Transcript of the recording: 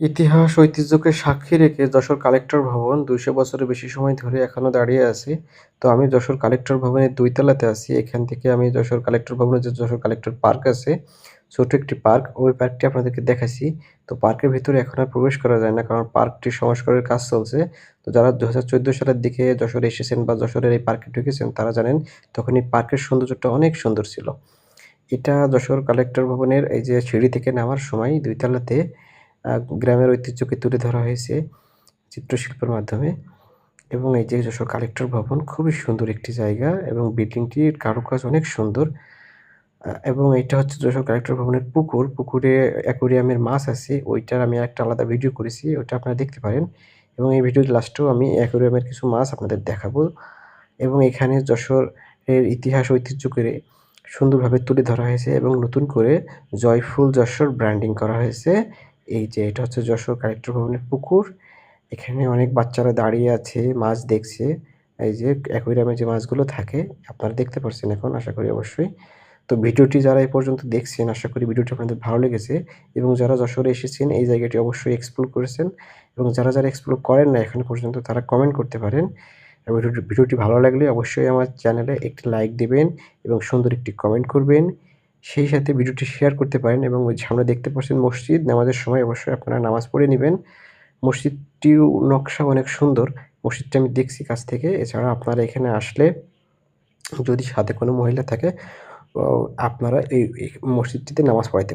ইতিহাস ঐতিহ্যকে সাক্ষী রেখে যশোর কালেক্টর ভবন ২০০ বছরের বেশি সময় ধরে এখনও দাঁড়িয়ে আছে। তো আমি যশোর কালেক্টর ভবনের দুইতলাতে আছি। এখান থেকে আমি যশোর কালেক্টর ভবনের যে যশোর কালেক্টর পার্ক আছে, ছোট একটি পার্ক, ওই পার্কটি আপনাদেরকে দেখাচ্ছি। তো পার্কের ভেতরে এখন আর প্রবেশ করা যায় না কারণ পার্কটি সংস্কারের কাজ চলছে। তো যারা ২০১৪ সালের দিকে যশোর এসেছেন বা যশোরের এই পার্কে ঢুকেছেন তারা জানেন তখন এই পার্কের সৌন্দর্যটা অনেক সুন্দর ছিল। এটা যশোর কালেক্টর ভবনের এই যে সিঁড়ি থেকে নামার সময় ২ তলাতে আ গ্রামের ঐতিহ্যকে তুলে ধরা হয়েছে চিত্রশিল্পের মাধ্যমে এবং এই যে যশোর কালেক্টর ভবন, খুবই সুন্দর একটি জায়গা এবং বিল্ডিংটির কারুকাজ অনেক সুন্দর এবং এটা হচ্ছে যশোর কালেক্টর ভবনের পুকুর। পুকুরে অ্যাকোরিয়ামের মাছ আছে। ওইটার আমি একটা আলাদা ভিডিও করেছি। ওইটা আপনারা দেখতে পারেন এবং এই ভিডিওর লাস্টেও আমি অ্যাকোরিয়ামের কিছু মাছ আপনাদের দেখাবো এবং এখানে যশোরের ইতিহাস ঐতিহ্য করে সুন্দরভাবে তুলে ধরা হয়েছে এবং নতুন করে জয়ফুল যশোর ব্র্যান্ডিং করা হয়েছে। এই যে এটা হচ্ছে যশোর কালেক্টর ভবনের পুকুর। এখানে অনেক বাচ্চারা দাঁড়িয়ে আছে, মাছ দেখছে। এই যে অ্যাকোয়ারিয়ামে যে মাছগুলো থাকে আপনারা দেখতে পারছেন এখন আশা করি অবশ্যই। তো ভিডিওটি যারা এই পর্যন্ত দেখছেন আশা করি ভিডিওটি আপনাদের ভালো লেগেছে এবং যারা যশোরে এসেছেন এই জায়গাটি অবশ্যই এক্সপ্লোর করেছেন এবং যারা, যারা এক্সপ্লোর করেন না এখন পর্যন্ত তারা কমেন্ট করতে পারেন। ভিডিওটি ভালো লাগলে অবশ্যই আমার চ্যানেলে একটি লাইক দিবেন এবং সুন্দর একটি কমেন্ট করবেন। সেই সাথে ভিডিওটি শেয়ার করতে পারেন এবং ওই সামনে দেখতে পাচ্ছেন মসজিদ, নামাজের সময় অবশ্যই আপনারা নামাজ পড়ে নেবেন মসজিদটিও নকশা অনেক সুন্দর। মসজিদটি আমি দেখছি কাছ থেকে। এছাড়া আপনারা এখানে আসলে যদি সাথে কোনো মহিলা থাকে আপনারা এই মসজিদটিতে নামাজ পড়াইতে পারেন।